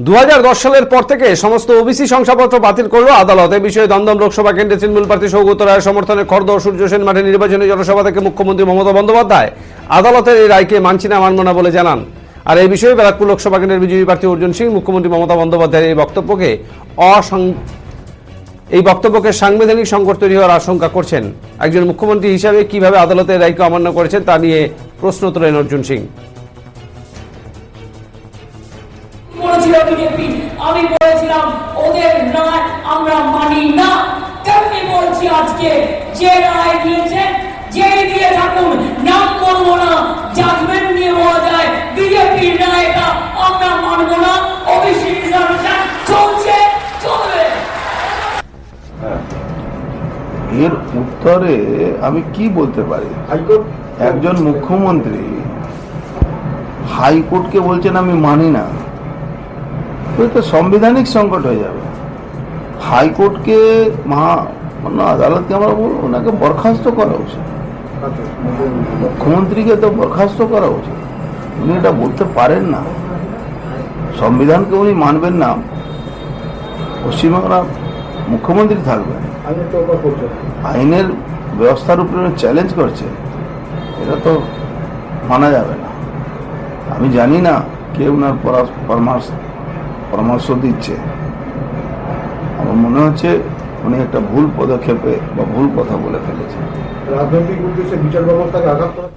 দু হাজার দশ সালের পর থেকে সমস্ত ওবিসি শংসাপত্র বাতিল করল আদালত। এই বিষয়ে দমদম লোকসভা কেন্দ্রে তৃণমূল প্রার্থী সৌগত রায়ের সমর্থনে খর্দ সূর্য সেন মাঠে নির্বাচনী জনসভা থেকে মুখ্যমন্ত্রী মমতা বন্দ্যোপাধ্যায় আদালতের এই রায়কে মানছি না, মানব না বলে জানান। আর এই বিষয়ে ব্যারাকপুর লোকসভা কেন্দ্রের বিজেপি প্রার্থী অর্জুন সিং, মুখ্যমন্ত্রী মমতা বন্দ্যোপাধ্যায়ের এই বক্তব্যকে অসং এই বক্তব্যকে সাংবিধানিক সংকট তৈরি হওয়ার আশঙ্কা করছেন। একজন মুখ্যমন্ত্রী হিসাবে কীভাবে আদালতের রায়কে অমান্য করেছেন তা নিয়ে প্রশ্ন তোলেন অর্জুন সিং। বিজেপি আমি বলেছিলাম ওদের রায় আমরা মানি না। তেমনি বলছি আজকে যে রায় দিয়েছে যেই দিয়ে থাকুন নাম বলব না জাজমেন্ট নিয়ে বলা যায় বিজেপির রায়টা আমরা মানবো না রিজার্ভেশন চলছে চলবে। এর উত্তরে আমি কি বলতে পারি? একজন মুখ্যমন্ত্রী হাইকোর্টকে বলছেন আমি মানি না। তো সাংবিধানিক সংকট হয়ে যাবে। হাইকোর্টকে মহা আদালতকে আমরা বলব? ওনাকে বরখাস্ত করা উচিত। মুখ্যমন্ত্রীকে তো বরখাস্ত করা উচিত। উনি এটা বলতে পারেন না। সংবিধানকে উনি মানবেন না। পশ্চিমবাংলা মুখ্যমন্ত্রী থাকবেন। আইনের ব্যবস্থার উপরে চ্যালেঞ্জ করছে এটা তো মানা যাবে না। আমি জানি না কে ওনার পরামর্শ পরামর্শ দিচ্ছে। আমার মনে হচ্ছে উনি একটা ভুল পদক্ষেপে বা ভুল কথা বলে ফেলেছেন। রাজনৈতিক উদ্দেশ্যে বিচার ব্যবস্থাকে আঘাত করা